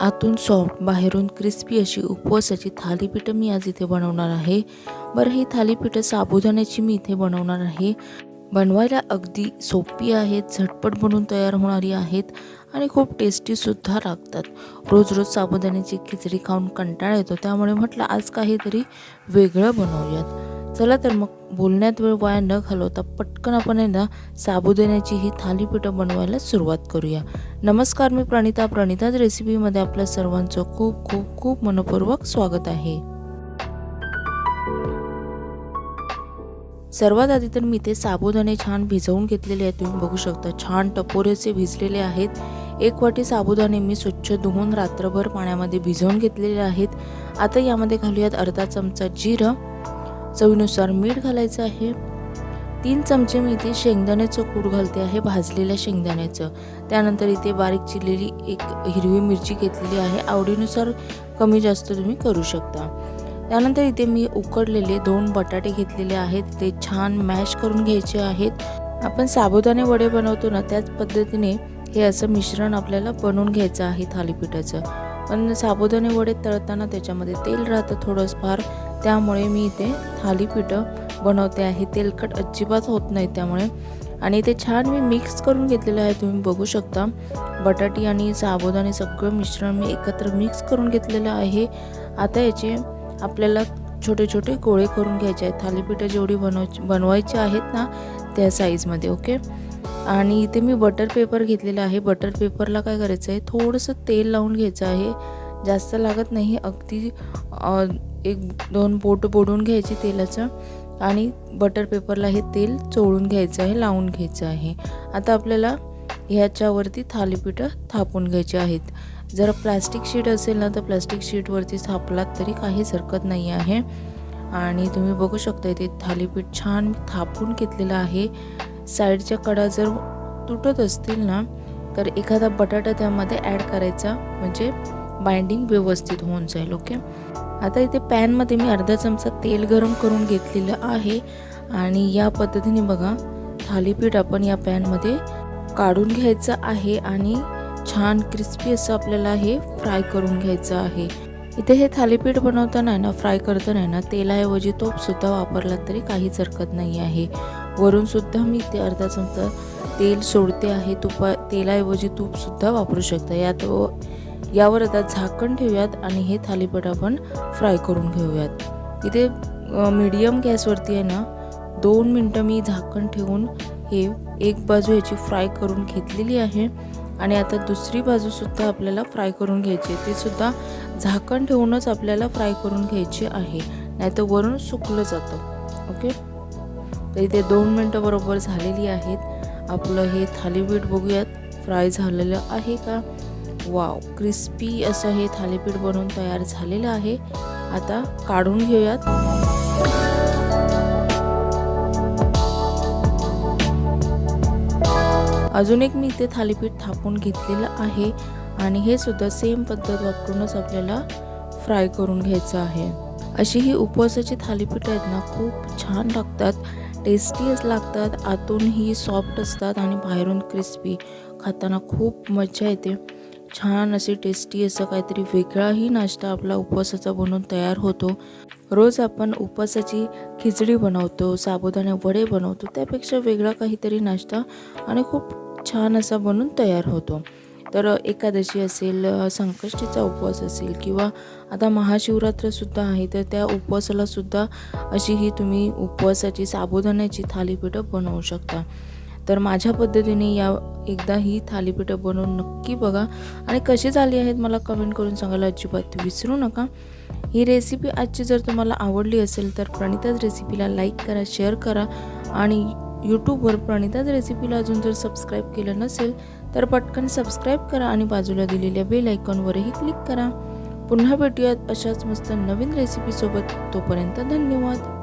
आतून सॉफ्ट बाहेरून क्रिस्पी अशी उपवासाची थालीपीठं मी आज इथे बनवणार आहे. बरं ही थालीपीठं साबुदाण्याची मी इथे बनवणार आहे. बनवायला अगदी सोपी आहेत झटपट बनवून तयार होणारी आहेत आणि खूप टेस्टीसुद्धा लागतात. रोज रोज साबुदाण्याची खिचडी खाऊन कंटाळा येतो त्यामुळे म्हटलं आज काहीतरी वेगळं बनवूयात. चला तर मग बोलण्यात वेळ वाया न घालवता पटकन आपण आहे ना साबुदाण्याची ही थालीपीठं बनवायला सुरुवात करूया. नमस्कार मी प्रणिता. प्रणिताज रेसिपीमध्ये आपल्या सर्वांचं खूप खूप खूप मनपूर्वक स्वागत आहे. सर्वात आधी तर मी ते साबुदाणे छान भिजवून घेतलेले आहेत. तुम्ही बघू शकता छान टपोरेचे भिजलेले आहेत. एक वाटी साबुदाणे मी स्वच्छ धुवून रात्रभर पाण्यामध्ये भिजवून घेतलेले आहेत. आता यामध्ये घालूयात अर्धा चमचा जिरं. चवीनुसार मीठ घालायचं आहे. तीन चमचे मी इथे शेंगदाण्याचं कूट घालते आहे भाजलेल्या शेंगदाण्याचं. त्यानंतर इथे बारीक चिरलेली एक हिरवी मिरची घेतलेली आहे. आवडीनुसार कमी जास्त तुम्ही करू शकता. त्यानंतर इथे मी उकडलेले दोन बटाटे घेतलेले आहेत. ते छान मॅश करून घ्यायचे आहेत. आपण साबुदाणे वडे बनवतो ना त्याच पद्धतीने हे असं मिश्रण आपल्याला बनवून घ्यायचं आहे थालीपीठाचं. पण साबुदाणे वडे तळताना त्याच्यामध्ये तेल राहतं थोडंच फार त्यामुळे मी इथे थालीपीठं बनवते आहे. तेलकट अजिबात होत नाही त्यामुळे. आणि ते छान मी मिक्स करून घेतलेलं आहे. तुम्ही बघू शकता. बटाटी आणि साबुदाणे सगळं मिश्रण मी एकत्र मिक्स करून घेतलेलं आहे. आता याचे आपल्याला छोटे छोटे गोळे करून घ्यायचे आहेत. थालीपीठं जेवढी बनवायची बनवायची आहेत ना त्या साईजमध्ये ओके आणि इथे मी बटर पेपर घेतलेला आहे. बटर पेपरला काय करायचं आहे? थोडंसं तेल लावून घ्यायचं आहे. जास्त लागत नाही. अगदी एक दोन बोट बोडून घ्यायची तेलाचं. आणि बटर पेपरला हे तेल चोळून घ्यायचं आहे लावून घ्यायचं आहे. आता आपल्याला ह्याच्यावरती थालीपीठं थापून घ्यायची आहेत. जर प्लास्टिक शीट असेल ना तर प्लास्टिक शीटवरती थापलात तरी काहीच हरकत नाही आहे. आणि तुम्ही बघू शकता इथे थालीपीठ छान थापून घेतलेलं आहे. साईडच्या कडा जर तुटत असतील ना तर एखादा बटाटा त्यामध्ये ॲड करायचा. म्हणजे बाइंडिंग व्यवस्थित होऊन जाईल ओके आता इथे पॅनमध्ये मी अर्धा चमचा तेल गरम करून घेतलेलं आहे. आणि या पद्धतीने बघा थालीपीठ आपण या पॅनमध्ये काढून घ्यायचं आहे. आणि छान क्रिस्पी असं आपल्याला हे फ्राय करून घ्यायचं आहे. इथे हे थालीपीठ बनवताना ना फ्राय करताना ना तेलाऐवजी तोपसुद्धा वापरला तरी काहीच हरकत नाही आहे. वरूनसुद्धा मी ते अर्धा चमचा तेल सोडते आहे तुपा तेलाऐवजी तूपसुद्धा वापरू शकता. यात यावर आता झाकण ठेवूयात आणि हे थालीपीठ आपण फ्राय करून घेऊयात. इथे मीडियम गॅसवरती आहे ना दोन मिनटं मी झाकण ठेवून हे एक बाजू याची फ्राय करून घेतलेली आहे. आणि आता दुसरी बाजूसुद्धा आपल्याला फ्राय करून घ्यायची ते सुद्धा झाकण ठेवूनच आपल्याला फ्राय करून घ्यायची आहे. नाहीतर वरून सुकलं जातं. ओके तर इथे दोन मिनटं बरोबर झालेली आहेत. आपलं हे थालीपीठ बघूयात. फ्राय झालेलं आहे का? वाव क्रिस्पी असं हे थालीपीठ बनवून तयार झालेलं आहे. आता काढून घेऊयात. अजून एक मी इथे थालीपीठ थापून घेतलेलं आहे आणि हे सुद्धा सेम पद्धत वापरूनच आपल्याला फ्राय करून घ्यायचं आहे. अशी ही उपवासाची थालीपीठं आहेत ना खूप छान लागतात टेस्टीच लागतात आतूनही सॉफ्ट असतात आणि बाहेरून क्रिस्पी खाताना खूप मजा येते. छान असे टेस्टी असं काहीतरी वेगळाही नाश्ता आपला उपवासाचा बनवून तयार होतो. रोज आपण उपवासाची खिचडी बनवतो साबुदाणे वडे बनवतो त्यापेक्षा वेगळा काहीतरी नाश्ता आणि खूप छान असा बनून तयार होतो. तर एकादशी असेल संकष्टीचा उपवास असेल किंवा आता महाशिवरात्रसुद्धा आहे तर त्या उपवासालासुद्धा अशी ही तुम्ही उपवासाची साबुदाण्याची थालीपीठं बनवू शकता. तर माझ्या पद्धतीने या एकदा ही थालीपीठं बनवून नक्की बघा. आणि कशी झाली आहेत मला कमेंट करून सांगायला अजिबात विसरू नका. ही रेसिपी आजची जर तुम्हाला आवडली असेल तर प्रणिताज रेसिपीला लाईक करा शेअर करा आणि यूट्यूबवर प्रणिताज रेसिपीला अजून जर सबस्क्राईब केलं नसेल तर पटकन सबस्क्राईब करा आणि बाजूला दिलेल्या बेल आयकॉनवरही क्लिक करा. पुन्हा भेटूयात अशाच मस्त नवीन रेसिपीसोबत तोपर्यंत धन्यवाद.